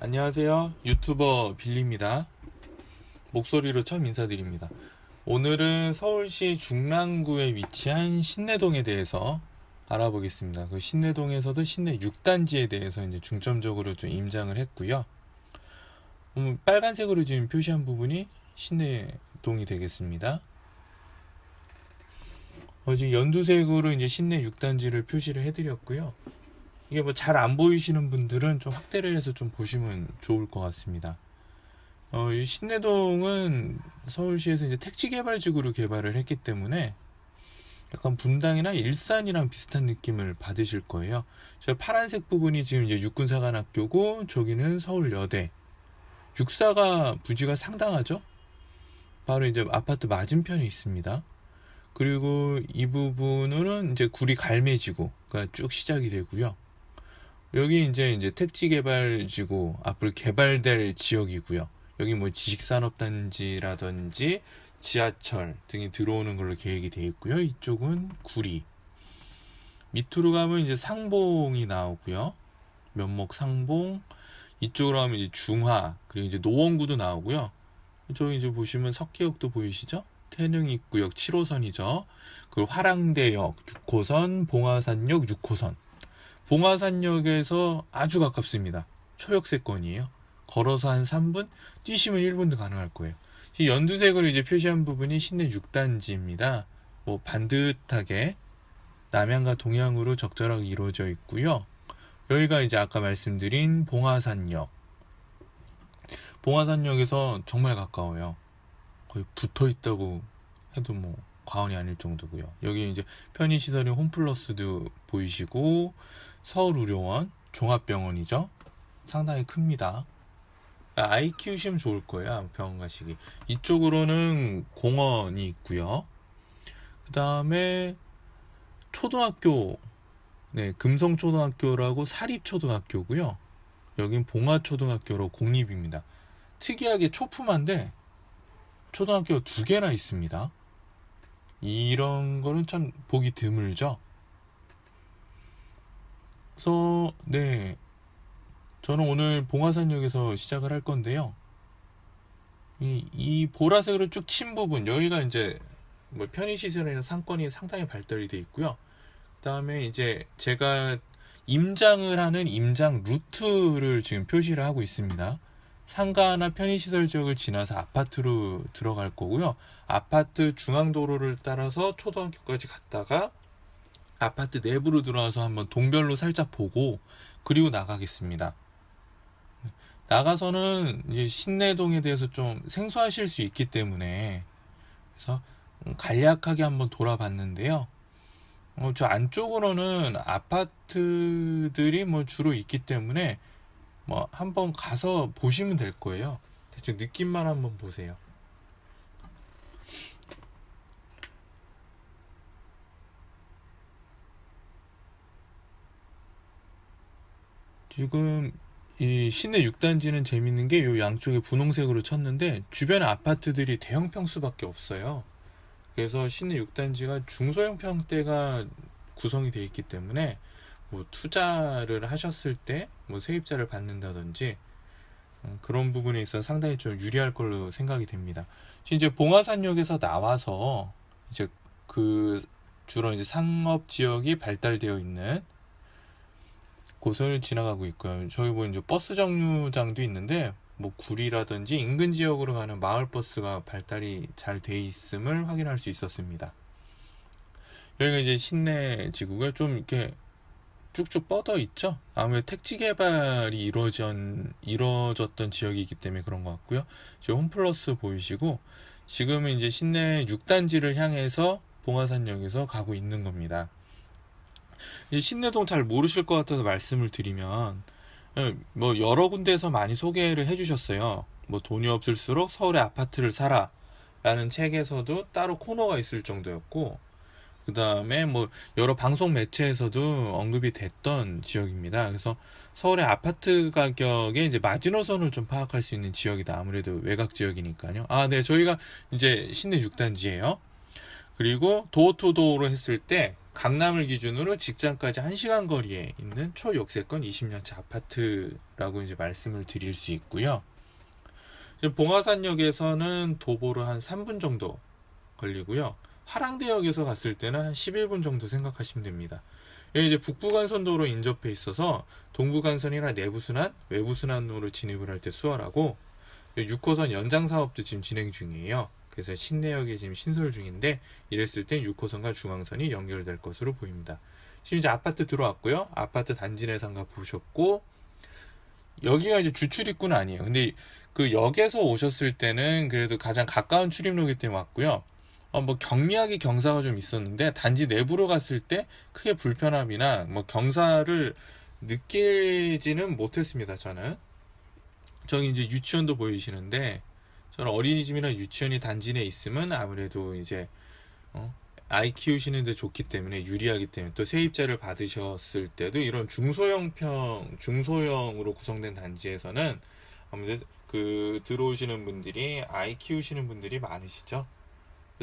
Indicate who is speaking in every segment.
Speaker 1: 안녕하세요. 유튜버 빌리입니다. 목소리로 처음 인사드립니다. 오늘은 서울시 중랑구에 위치한 신내동에 대해서 알아보겠습니다. 그 신내동에서도 신내 6단지에 대해서 이제 중점적으로 좀 임장을 했고요. 음, 빨간색으로 지금 표시한 부분이 신내동이 되겠습니다. 어, 지금 연두색으로 이제 신내 6단지를 표시를 해드렸고요. 이게 뭐 잘 안 보이시는 분들은 좀 확대를 해서 좀 보시면 좋을 것 같습니다. 어, 이 신내동은 서울시에서 이제 택지개발지구로 개발을 했기 때문에 약간 분당이나 일산이랑 비슷한 느낌을 받으실 거예요. 저 파란색 부분이 지금 이제 육군사관학교고 저기는 서울여대. 육사가 부지가 상당하죠? 바로 이제 아파트 맞은편에 있습니다. 그리고 이 부분은 이제 구리 갈매지구가 쭉 시작이 되고요. 여기 이제 이제 택지 개발 지구 앞으로 개발될 지역이고요. 여기 뭐 지식산업단지라든지 지하철 등이 들어오는 걸로 계획이 되어 있고요. 이쪽은 구리. 밑으로 가면 이제 상봉이 나오고요. 면목 상봉. 이쪽으로 가면 이제 중화 그리고 이제 노원구도 나오고요. 저기 이제 보시면 석계역도 보이시죠? 태릉 입구역 7호선이죠. 그리고 화랑대역 6호선, 봉화산역 6호선. 봉화산역에서 아주 가깝습니다. 초역세권이에요. 걸어서 한 3분, 뛰시면 1분도 가능할 거예요. 이 연두색으로 이제 표시한 부분이 신내 6단지입니다. 뭐 반듯하게 남향과 동향으로 적절하게 이루어져 있고요. 여기가 이제 아까 말씀드린 봉화산역. 봉화산역에서 정말 가까워요. 거의 붙어 있다고 해도 뭐 과언이 아닐 정도고요. 여기 이제 편의시설인 홈플러스도 보이시고 서울의료원 종합병원이죠. 상당히 큽니다. 아이 키우시면 좋을 거예요. 병원 가시기. 이쪽으로는 공원이 있고요. 그 다음에 초등학교, 네, 금성초등학교라고 사립초등학교고요. 여긴 봉화초등학교로 공립입니다. 특이하게 초품한데 초등학교가 두 개나 있습니다. 이런 거는 참 보기 드물죠. 그래서 네 저는 오늘 봉화산역에서 시작을 할 건데요. 이, 이 보라색으로 쭉 친 부분 여기가 이제 뭐 편의시설이나 상권이 상당히 발달이 돼 있고요. 그다음에 이제 제가 임장을 하는 임장 루트를 지금 표시를 하고 있습니다. 상가나 편의시설 지역을 지나서 아파트로 들어갈 거고요. 아파트 중앙도로를 따라서 초등학교까지 갔다가 아파트 내부로 들어와서 한번 동별로 살짝 보고 그리고 나가겠습니다. 나가서는 이제 신내동에 대해서 좀 생소하실 수 있기 때문에 그래서 간략하게 한번 돌아봤는데요. 어, 저 안쪽으로는 아파트들이 뭐 주로 있기 때문에 뭐 한번 가서 보시면 될 거예요. 대충 느낌만 한번 보세요. 지금 이 시내 6단지는 재밌는 게요 양쪽에 분홍색으로 쳤는데 주변 아파트들이 대형 평수밖에 없어요. 그래서 시내 6단지가 중소형 평대가 구성이 되어 있기 때문에 뭐 투자를 하셨을 때 뭐 세입자를 받는다든지 어, 그런 부분에 있어 상당히 좀 유리할 걸로 생각이 됩니다. 이제 봉화산역에서 나와서 이제 그 주로 이제 상업 지역이 발달되어 있는 곳을 지나가고 있고요. 저기 보면 이제 버스 정류장도 있는데 뭐 구리라든지 인근 지역으로 가는 마을 버스가 발달이 잘 돼 있음을 확인할 수 있었습니다. 여기가 이제 신내 지구가 좀 이렇게 쭉쭉 뻗어 있죠. 아무래도 택지 개발이 이루어진, 이루어졌던 지역이기 때문에 그런 것 같고요. 지금 홈플러스 보이시고 지금은 이제 신내 6단지를 향해서 봉화산역에서 가고 있는 겁니다. 이 신내동 잘 모르실 것 같아서 말씀을 드리면 예, 뭐 여러 군데에서 많이 소개를 해주셨어요. 뭐 돈이 없을수록 서울의 아파트를 사라 라는 책에서도 따로 코너가 있을 정도였고 그 다음에 뭐 여러 방송 매체에서도 언급이 됐던 지역입니다. 그래서 서울의 아파트 가격의 이제 마지노선을 좀 파악할 수 있는 지역이다. 아무래도 외곽 지역이니까요. 아, 네, 저희가 이제 신내 6단지예요. 그리고 도어투도어로 했을 때 강남을 기준으로 직장까지 1시간 거리에 있는 초역세권 20년차 아파트라고 이제 말씀을 드릴 수 있고요. 봉화산역에서는 도보로 한 3분 정도 걸리고요. 화랑대역에서 갔을 때는 한 11분 정도 생각하시면 됩니다. 이제 북부간선도로 인접해 있어서 동부간선이나 내부순환, 외부순환으로 진입을 할 때 수월하고 6호선 연장 사업도 지금 진행 중이에요. 그래서 신내역에 지금 신설 중인데 이랬을 땐 6호선과 중앙선이 연결될 것으로 보입니다. 지금 이제 아파트 들어왔고요. 아파트 단지 내 상가 보셨고 여기가 이제 주출 입구는 아니에요. 근데 그 역에서 오셨을 때는 그래도 가장 가까운 출입로이기 때문에 왔고요. 어, 뭐 경미하게 경사가 좀 있었는데 단지 내부로 갔을 때 크게 불편함이나 뭐 경사를 느끼지는 못했습니다. 저는 저기 이제 유치원도 보이시는데 저는 어린이집이나 유치원이 단지 내에 있으면 아무래도 이제 어, 아이 키우시는데 좋기 때문에 유리하기 때문에 또 세입자를 받으셨을 때도 이런 중소형 평 중소형으로 구성된 단지에서는 아무래도 그 들어오시는 분들이 아이 키우시는 분들이 많으시죠.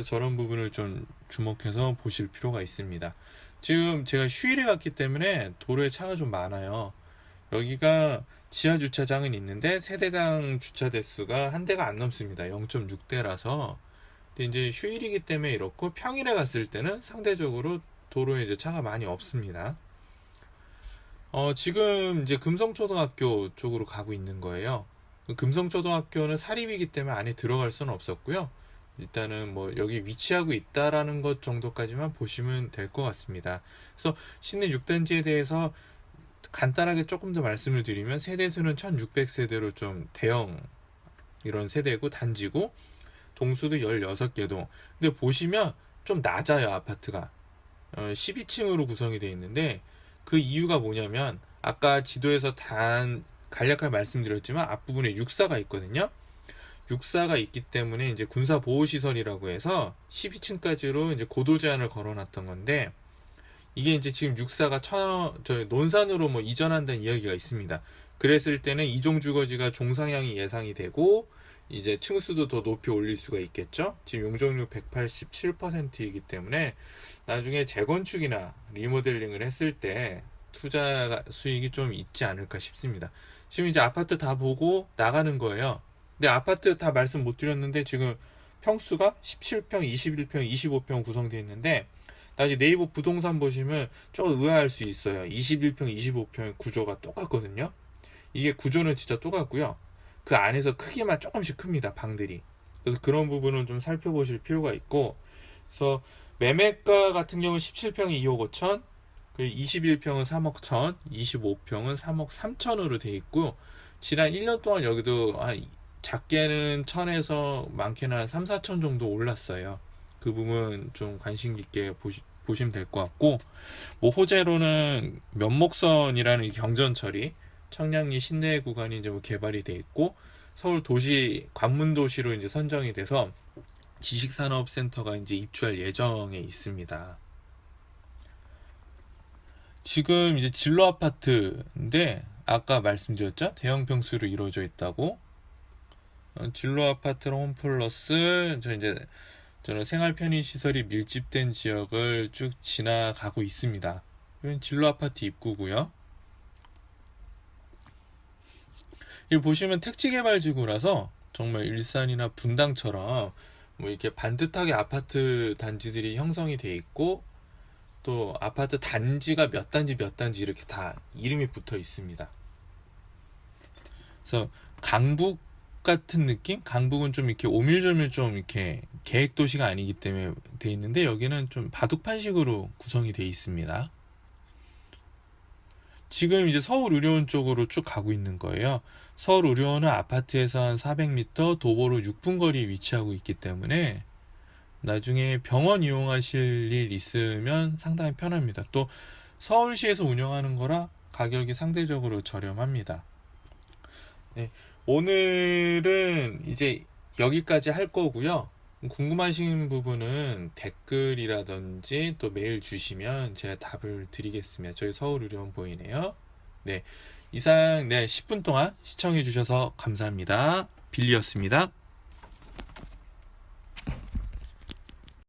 Speaker 1: 저런 부분을 좀 주목해서 보실 필요가 있습니다. 지금 제가 휴일에 갔기 때문에 도로에 차가 좀 많아요. 여기가 지하 주차장은 있는데 세대당 주차 대수가 한 대가 안 넘습니다. 0.6대라서. 근데 이제 휴일이기 때문에 이렇고 평일에 갔을 때는 상대적으로 도로에 이제 차가 많이 없습니다. 어, 지금 이제 금성초등학교 쪽으로 가고 있는 거예요. 금성초등학교는 사립이기 때문에 안에 들어갈 수는 없었고요. 일단은 뭐 여기 위치하고 있다라는 것 정도까지만 보시면 될 것 같습니다. 그래서 시내 6단지에 대해서 간단하게 조금 더 말씀을 드리면 세대수는 1600세대로 좀 대형 이런 세대고 단지고 동수도 16개동. 근데 보시면 좀 낮아요, 아파트가. 어, 12층으로 구성이 되어 있는데 그 이유가 뭐냐면 아까 지도에서 단 간략하게 말씀드렸지만 앞부분에 육사가 있거든요. 육사가 있기 때문에 이제 군사 보호 시설이라고 해서 12층까지로 이제 고도 제한을 걸어놨던 건데 이게 이제 지금 육사가 천, 저 논산으로 뭐 이전한다는 이야기가 있습니다. 그랬을 때는 이종 주거지가 종상향이 예상이 되고 이제 층수도 더 높이 올릴 수가 있겠죠. 지금 용적률 187%이기 때문에 나중에 재건축이나 리모델링을 했을 때 투자 수익이 좀 있지 않을까 싶습니다. 지금 이제 아파트 다 보고 나가는 거예요. 근데 아파트 다 말씀 못 드렸는데 지금 평수가 17평, 21평, 25평 구성되어 있는데 나중에 네이버 부동산 보시면 조금 의아할 수 있어요. 21평, 25평 구조가 똑같거든요. 이게 구조는 진짜 똑같고요. 그 안에서 크기만 조금씩 큽니다. 방들이. 그래서 그런 부분은 좀 살펴보실 필요가 있고 그래서 매매가 같은 경우는 17평이 2억 5천, 그 21평은 3억 1천, 25평은 3억 3천으로 돼 있고 지난 1년 동안 여기도 한 작게는 천에서 많게는 한 3, 4천 정도 올랐어요. 그 부분 좀 관심 깊게 보시, 보시면 될 것 같고 뭐 호재로는 면목선이라는 이 경전 처리 청량리 신내 구간이 이제 뭐 개발이 돼 있고 서울 도시 관문 도시로 이제 선정이 돼서 지식산업센터가 이제 입주할 예정에 있습니다. 지금 이제 진로 아파트인데 아까 말씀드렸죠 대형 평수로 이루어져 있다고 어, 진로 아파트랑 홈플러스 저 이제 저는 생활 편의 시설이 밀집된 지역을 쭉 지나가고 있습니다. 여기 진로 아파트 입구고요. 여기 보시면 택지 개발 지구라서 정말 일산이나 분당처럼 뭐 이렇게 반듯하게 아파트 단지들이 형성이 돼 있고 또 아파트 단지가 몇 단지 몇 단지 이렇게 다 이름이 붙어 있습니다. 그래서 강북 같은 느낌? 강북은 좀 이렇게 오밀조밀 좀 이렇게 계획 도시가 아니기 때문에 돼 있는데 여기는 좀 바둑판식으로 구성이 돼 있습니다. 지금 이제 서울 의료원 쪽으로 쭉 가고 있는 거예요. 서울 의료원은 아파트에서 한 400m, 도보로 6분 거리에 위치하고 있기 때문에 나중에 병원 이용하실 일 있으면 상당히 편합니다. 또 서울시에서 운영하는 거라 가격이 상대적으로 저렴합니다. 네, 오늘은 이제 여기까지 할 거고요. 궁금하신 부분은 댓글이라든지 또 메일 주시면 제가 답을 드리겠습니다. 저희 서울의료원 보이네요. 네. 이상 네 10분 동안 시청해 주셔서 감사합니다. 빌리였습니다.